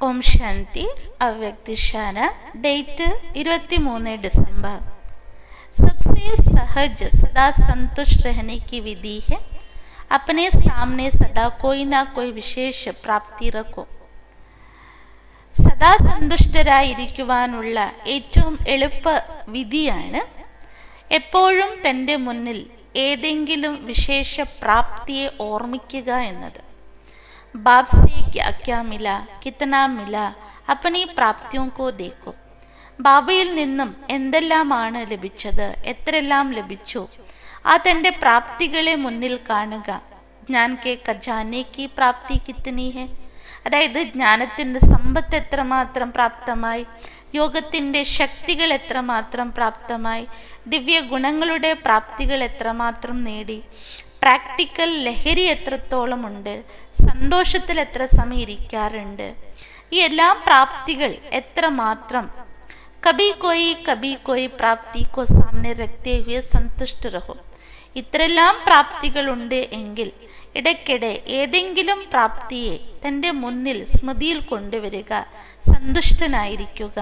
Om Shanti अव्यक्तिशाला date ഇരുപത്തി മൂന്ന് दिसंबर सबसे सहज सदा संतुष्ट रहने की विधि है अपने सामने सदा कोई ना कोई विशेष प्राप्ति रखो സദാ സന്തുഷ്ടരായിരിക്കുവാനുള്ള ഏറ്റവും എളുപ്പ വിധിയാണ് എപ്പോഴും തൻ്റെ മുന്നിൽ ഏതെങ്കിലും വിശേഷ പ്രാപ്തിയെ ഓർമ്മിക്കുക എന്നത് बाप से क्या क्या मिला कितना मिला अपनी പ്രാപ്തിയോं കോ ദേക്കോ ബാബയിൽ നിന്നും എന്തെല്ലാമാണ് ലഭിച്ചത് എത്രയെല്ലാം ലഭിച്ചു ആ തൻ്റെ പ്രാപ്തികളെ മുന്നിൽ കാണുക ജ്ഞാൻ കെ ഖജാനയ്ക്ക് പ്രാപ്തി കിത്തനി ഹെ അതായത് ജ്ഞാനത്തിൻ്റെ സമ്പത്ത് എത്രമാത്രം പ്രാപ്തമായി യോഗത്തിൻ്റെ ശക്തികൾ എത്രമാത്രം പ്രാപ്തമായി ദിവ്യ ഗുണങ്ങളുടെ പ്രാപ്തികൾ എത്രമാത്രം നേടി പ്രാക്ടിക്കൽ ലഹരി എത്രത്തോളം ഉണ്ട് സന്തോഷത്തിൽ എത്ര സമയം ഇരിക്കാറുണ്ട് ഈ എല്ലാ പ്രാപ്തികൾ എത്ര മാത്രം കബി കോയി കബി കോയി പ്രാപ്തി കോ സാമനെ രക്തേ ഹുയെ ഇത്രയെല്ലാം പ്രാപ്തികളുണ്ട് എങ്കിൽ ഇടയ്ക്കിടെ ഏതെങ്കിലും പ്രാപ്തിയെ തന്റെ മുന്നിൽ സ്മൃതിയിൽ കൊണ്ടുവരിക സന്തുഷ്ടനായിരിക്കുക.